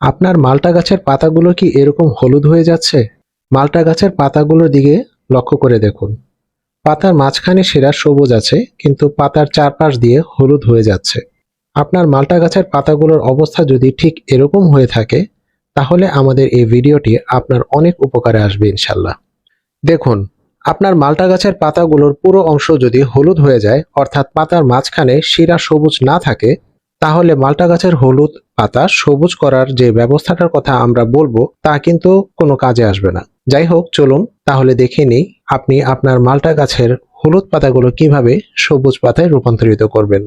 আপনার মালটা গাছের পাতাগুলো কি এরকম হলুদ হয়ে যাচ্ছে? মালটা গাছের পাতাগুলোর দিকে লক্ষ্য করে দেখুন। পাতার মাঝখানে সেরা সবুজ আছে, কিন্তু পাতার চারপাশ দিয়ে হলুদ হয়ে যাচ্ছে। আপনার মালটা গাছের পাতাগুলোর অবস্থা যদি ঠিক এরকম হয়ে থাকে, তাহলে আমাদের এই ভিডিওটি আপনার অনেক উপকারে আসবে ইনশাল্লাহ। দেখুন, আপনার মালটা গাছের পাতাগুলোর পুরো অংশ যদি হলুদ হয়ে যায়, অর্থাৎ পাতার মাঝখানে শিরা সবুজ না থাকে তাহলে মালটা গাছের হলুদ পাতা সবুজ করার যে ব্যবস্থাটার কথা আমরা বলব, তা কিন্তু কোনো কাজে আসবে না। যাই হোক, চলুন তাহলে দেখে নিই আপনি আপনার মালটা গাছের হলুদ পাতাগুলো কীভাবে সবুজ পাতায় রূপান্তরিত করবেন।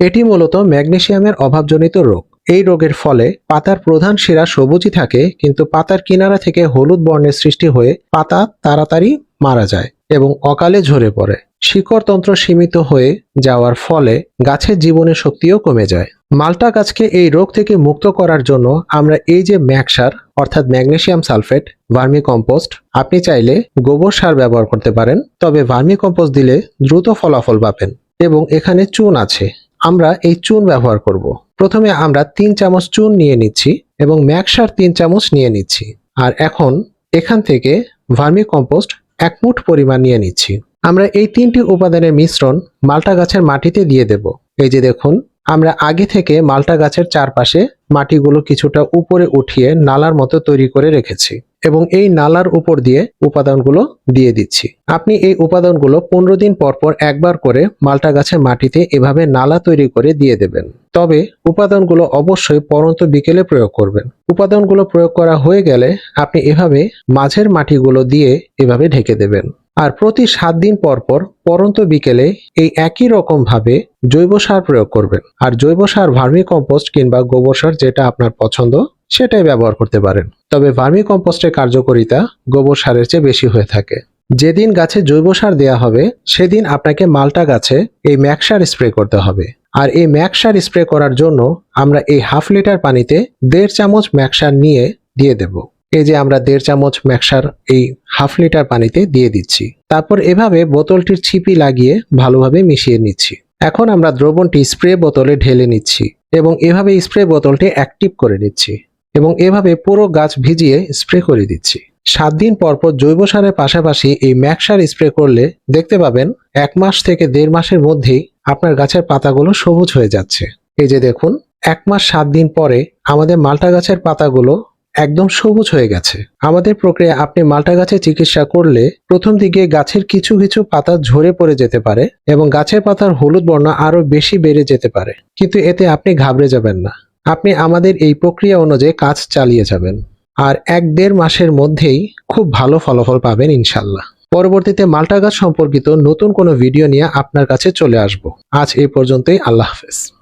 এটি মূলত ম্যাগনেশিয়ামের অভাবজনিত রোগ। এই রোগের ফলে পাতার প্রধান শিরা সবুজই থাকে, কিন্তু পাতার কিনারা থেকে হলুদ বর্ণের সৃষ্টি হয়ে পাতা তাড়াতাড়ি মারা যায় এবং অকালে ঝরে পড়ে। শিকড়তন্ত্র সীমিত হয়ে যাওয়ার ফলে গাছের জীবনের শক্তিও কমে যায়। মাল্টা গাছকে এই রোগ থেকে মুক্ত করার জন্য আমরা এই যে ম্যাকসার অর্থাৎ ম্যাগনেশিয়াম সালফেট ভার্মি কম্পোস্ট আপনি চাইলে গোবর সার ব্যবহার করতে পারেন, তবে ভার্মি কম্পোস্ট দিলে দ্রুত ফলাফল পাবেন এবং এখানে চুন আছে। আমরা এই চুন ব্যবহার করব। প্রথমে আমরা তিন চামচ চুন নিয়ে নিচ্ছি এবং ম্যাকসার তিন চামচ নিয়ে নিচ্ছি। আর এখন এখান থেকে ভার্মি কম্পোস্ট এক মুঠ পরিমাণ নিয়ে নিচ্ছি। আমরা এই তিনটি উপাদানের মিশ্রণ মালটা গাছের মাটিতে দিয়ে দেব। এই যে দেখুন, আমরা আগে থেকে মালটা গাছের চারপাশে মাটিগুলো কিছুটা উপরে উঠিয়ে নালার মতো তৈরি করে রেখেছি। এবং এই নালার উপর দিয়ে উপাদানগুলো দিয়ে দিচ্ছি। আপনি এই উপাদানগুলো পনেরো দিন পর পর একবার করে মালটা গাছের মাটিতে এভাবে নালা তৈরি করে দিয়ে দেবেন। তবে উপাদানগুলো অবশ্যই পরন্ত বিকেলে প্রয়োগ করবেন। উপাদানগুলো প্রয়োগ করা হয়ে গেলে আপনি এভাবে মাঝের মাটিগুলো দিয়ে এভাবে ঢেকে দেবেন। আর প্রতি সাত দিন পর পর পরন্ত বিকেলে এই একই রকম ভাবে জৈব সার প্রয়োগ করবেন। আর জৈব সার ভার্মি কম্পোস্ট কিংবা গোবর সার যেটা আপনার পছন্দ সেটাই ব্যবহার করতে পারেন। তবে ভার্মি কম্পোস্টের কার্যকারিতা গোবর সারের চেয়ে বেশি হয়ে থাকে। যেদিন গাছে জৈব সার দেওয়া হবে, সেদিন আপনাকে মালটা গাছে এই ম্যাকসার স্প্রে করতে হবে। আর এই ম্যাকসার স্প্রে করার জন্য আমরা এই হাফ লিটার পানিতে দেড় চামচ ম্যাকসার নিয়ে দিয়ে দেব। এই যে আমরা দেড় চামচ ম্যাকসার এই হাফ লিটার পানিতে দিয়ে দিচ্ছি। তারপর এভাবে বোতলটির ছিপি লাগিয়ে ভালোভাবে মিশিয়ে নিচ্ছি। এখন আমরা দ্রবণটি স্প্রে বোতলে ঢেলে নিচ্ছি এবং এভাবে স্প্রে বোতলটি অ্যাক্টিভ করে নিচ্ছি। এবং এভাবে পুরো গাছ ভিজিয়ে স্প্রে করে দিচ্ছি। সাত দিন পর পর জৈব সারের পাশাপাশি এই ম্যাকসার স্প্রে করলে দেখতে পাবেন এক মাস থেকে দেড় মাসের মধ্যেই আপনার গাছের পাতাগুলো সবুজ হয়ে যাচ্ছে। এই যে দেখুন, এক মাস সাত দিন পরে আমাদের মালটা গাছের পাতাগুলো একদম সবুজ হয়ে গেছে। আমাদের প্রক্রিয়া আপনি মাল্টা গাছে চিকিৎসা করলে প্রথম দিকে গাছের কিছু কিছু পাতা ঝরে পড়ে যেতে পারে এবং গাছের পাতার হলুদ বর্ণ আরও বেশি বেড়ে যেতে পারে। কিন্তু এতে আপনি ঘাবড়ে যাবেন না। আপনি আমাদের এই প্রক্রিয়া অনুযায়ী কাজ চালিয়ে যাবেন। আর এক দেড় মাসের মধ্যেই খুব ভালো ফলাফল পাবেন ইনশাল্লাহ। পরবর্তীতে মাল্টা গাছ সম্পর্কিত নতুন কোনো ভিডিও নিয়ে আপনার কাছে চলে আসব। আজ এ পর্যন্তই, আল্লাহ হাফেজ।